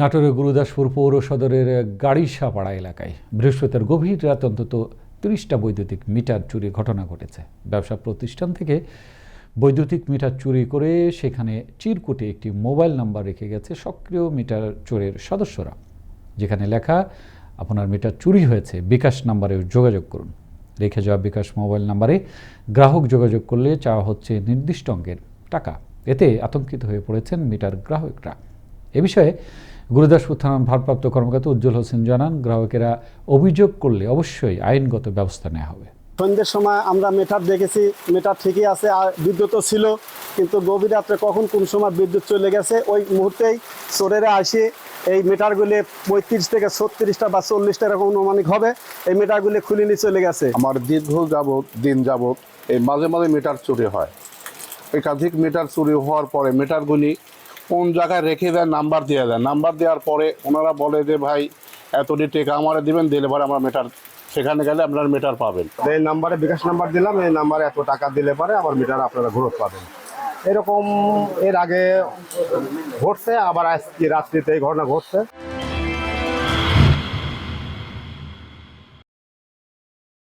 নাটোরের গুরুদাসপুর পৌর সদরের গাড়িসাপাড়া এলাকায় বৃহস্পতিবার গভীর রাত অন্তত তিরিশটা বৈদ্যুতিক মিটার চুরি ঘটনা ঘটেছে। ব্যবসা প্রতিষ্ঠান থেকে বৈদ্যুতিক মিটার চুরি করে সেখানে চিরকুটে একটি মোবাইল নাম্বার রেখে গেছে সক্রিয় মিটার চোরের সদস্যরা, যেখানে লেখা, আপনার মিটার চুরি হয়েছে, বিকাশ নাম্বারে যোগাযোগ করুন। রেখে যাওয়া বিকাশ মোবাইল নাম্বারে গ্রাহক যোগাযোগ করলে চাওয়া হচ্ছে নির্দিষ্ট অঙ্কের টাকা। এতে আতঙ্কিত হয়ে পড়েছেন মিটার গ্রাহকরা। এ বিষয়ে গুরুদাসপুর থানার ভারপ্রাপ্ত কর্মকর্তা উজ্জ্বল হোসেন জানান গ্রাহকেরা অভিযোগ করলে অবশ্যই আইনগত ব্যবস্থা নেওয়া হবে। সন্ধ্যের সময় আমরা মিটার দেখেছি মিটার ঠিকই আছে আর বিদ্যুৎও ছিল কিন্তু গভীর রাত্রে কখন কোন সময় বিদ্যুৎ চলে গেছে ওই মুহূর্তেই চোরেরা আসে এই মিটারগুলি পঁয়ত্রিশ থেকে ছত্রিশটা বা চল্লিশটা এরকম অনুমানিক হবে এই মিটারগুলি খুলে নিয়ে চলে গেছে। আমার দীর্ঘ যাবৎ দিন যাবৎ এই মাঝে মাঝে মিটার চুরি হয়। একাধিক মিটার চুরি হওয়ার পরে মিটারগুলি কোন জায়গায় রেখে দেয় নাম্বার দিয়ে দেয় নাম্বার দেওয়ার পরে ওনারা বলে যে, ভাই, এতটি টেকা আমার দেবেন, দিলে পরে আমরা মেটার সেখানে গেলে আপনার মিটার পাবেন। এই নাম্বারে বিকাশ নাম্বার দিলাম, এই নাম্বারে এত টাকা দিলে পরে আমার মিটার আপনারা ঘুরত পাবেন। এরকম এর আগে ঘটছে, আবার আজকে রাত্রিতে এই ঘটনা ঘটছে।